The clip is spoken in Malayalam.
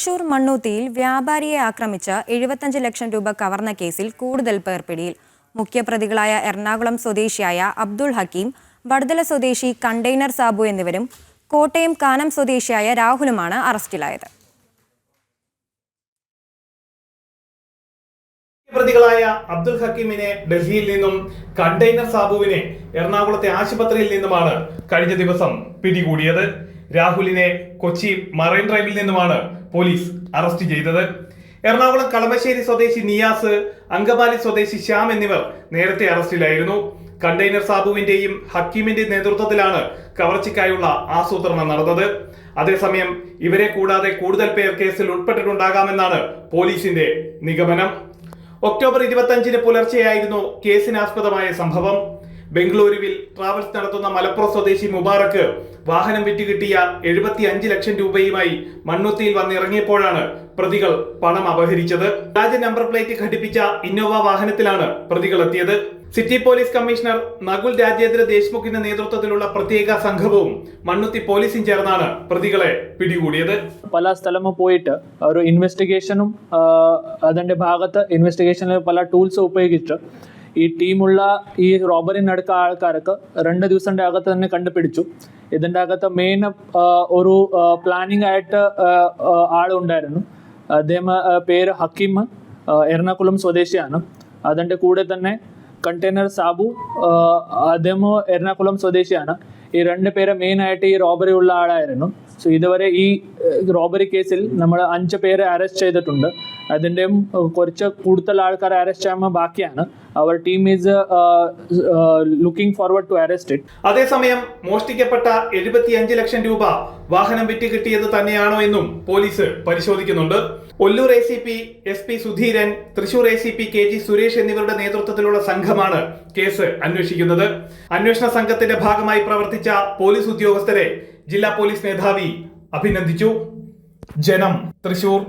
തൃശൂർ മണ്ണൂത്തിയിൽ വ്യാപാരിയെ ആക്രമിച്ച എഴുപത്തഞ്ച് ലക്ഷം രൂപ കവർന്ന കേസിൽ കൂടുതൽ പേർ പിടിയിൽ. മുഖ്യപ്രതികളായ എറണാകുളം സ്വദേശിയായ അബ്ദുൾ ഹക്കീം വടുതല സ്വദേശി കണ്ടെയ്നർ സാബു എന്നിവരും കോട്ടയം കാനം സ്വദേശിയായ രാഹുലുമാണ് അറസ്റ്റിലായത്. പ്രതികളായ അബ്ദുൽ ഹക്കീമിനെ ഡൽഹിയിൽ നിന്നും കണ്ടെയ്നർ സാബുവിനെ എറണാകുളത്തെ ആശുപത്രിയിൽ നിന്നുമാണ് കഴിഞ്ഞ ദിവസം പിടികൂടിയത്. രാഹുലിനെ കൊച്ചി മറൈൻ ഡ്രൈവിൽ നിന്നുമാണ് പോലീസ് അറസ്റ്റ് ചെയ്തത്. എറണാകുളം കളമശ്ശേരി സ്വദേശി നിയാസ് അങ്കമാലി സ്വദേശി ശ്യാം എന്നിവർ നേരത്തെ അറസ്റ്റിലായിരുന്നു. കണ്ടെയ്നർ സാബുവിന്റെയും ഹക്കീമിന്റെയും നേതൃത്വത്തിലാണ് കവർച്ചയ്ക്കായുള്ള ആസൂത്രണം നടന്നത്. അതേസമയം ഇവരെ കൂടാതെ കൂടുതൽ പേർ കേസിൽ ഉൾപ്പെട്ടിട്ടുണ്ടാകാമെന്നാണ് പോലീസിന്റെ നിഗമനം. ഒക്ടോബർ ഇരുപത്തഞ്ചിന് പുലർച്ചെയായിരുന്നു കേസിനാസ്പദമായ സംഭവം. ബംഗളൂരുവിൽ ട്രാവൽസ് നടത്തുന്ന മലപ്പുറം സ്വദേശി മുബാറക്ക് വാഹനം വിറ്റ് കിട്ടിയ എഴുപത്തി അഞ്ച് ലക്ഷം രൂപയുമായി മണ്ണുത്തിയിൽ വന്നിറങ്ങിയപ്പോഴാണ് പ്രതികൾ പണം അപഹരിച്ചത്. രാജ്യ നമ്പർ പ്ലേറ്റ് ഘടിപ്പിച്ച ഇന്നോവ വാഹനത്തിലാണ് പ്രതികൾ എത്തിയത്. City police commissioner Nakul Rajendra ദേശ്മുഖിന്റെ നേതൃത്വത്തിലുള്ള പ്രത്യേക സംഘവും മണ്ണുത്തി പോലീസും ചേർന്നാണ് പ്രതികളെ പിടികൂടിയത്. പല സ്ഥലം പോയിട്ട് ഒരു ഇൻവെസ്റ്റിഗേഷനും അതിന്റെ ഭാഗത്ത് ഇൻവെസ്റ്റിഗേഷനിൽ പല ടൂൾസും ഉപയോഗിച്ച് ഈ ടീമുള്ള ഈ റോബറി ആൾക്കാരൊക്കെ രണ്ട് ദിവസത്തിന്റെ അകത്ത് തന്നെ കണ്ടുപിടിച്ചു. ഇതിന്റെ അകത്ത് മെയിൻ ഒരു പ്ലാനിങ് ആയിട്ട് ആളുണ്ടായിരുന്നു. അദ്ദേഹം പേര് ഹക്കീം എറണാകുളം സ്വദേശിയാണ്. അതിന്റെ കൂടെ തന്നെ കണ്ടെയ്നർ സാബു അദ്ദേഹം എറണാകുളം സ്വദേശിയാണ്. ഈ രണ്ട് പേരെ മെയിൻ ആയിട്ട് ഈ റോബറി ഉള്ള ആളായിരുന്നു. സോ ഇതുവരെ ഈ റോബറി കേസിൽ നമ്മൾ അഞ്ച് പേരെ അറസ്റ്റ് ചെയ്തിട്ടുണ്ട്. അതിന്റെയും കുറച്ച് കൂടുതൽ ആൾക്കാർ അറസ്റ്റ് ചെയ്യാൻ ബാക്കിയാണ്. അവർ team is looking forward to arrest it അതേസമയം മോഷ്ടിക്കപ്പെട്ട എഴുപത്തിയഞ്ച് ലക്ഷം രൂപ വാഹനം വിറ്റ് കിട്ടിയത് തന്നെയാണോ എന്നും പോലീസ് പരിശോധിക്കുന്നുണ്ട്. Ollur A C P S P Sudheeran Thrissur A C P K G Suresh എന്നിവരുടെ നേതൃത്വത്തിലുള്ള സംഘമാണ് കേസ് അന്വേഷിക്കുന്നത്. അന്വേഷണ സംഘത്തിന്റെ ഭാഗമായി പ്രവർത്തിച്ച പോലീസ് ഉദ്യോഗസ്ഥരെ ജില്ലാ പോലീസ് മേധാവി അഭിനന്ദിച്ചു. ജനം തൃശൂർ.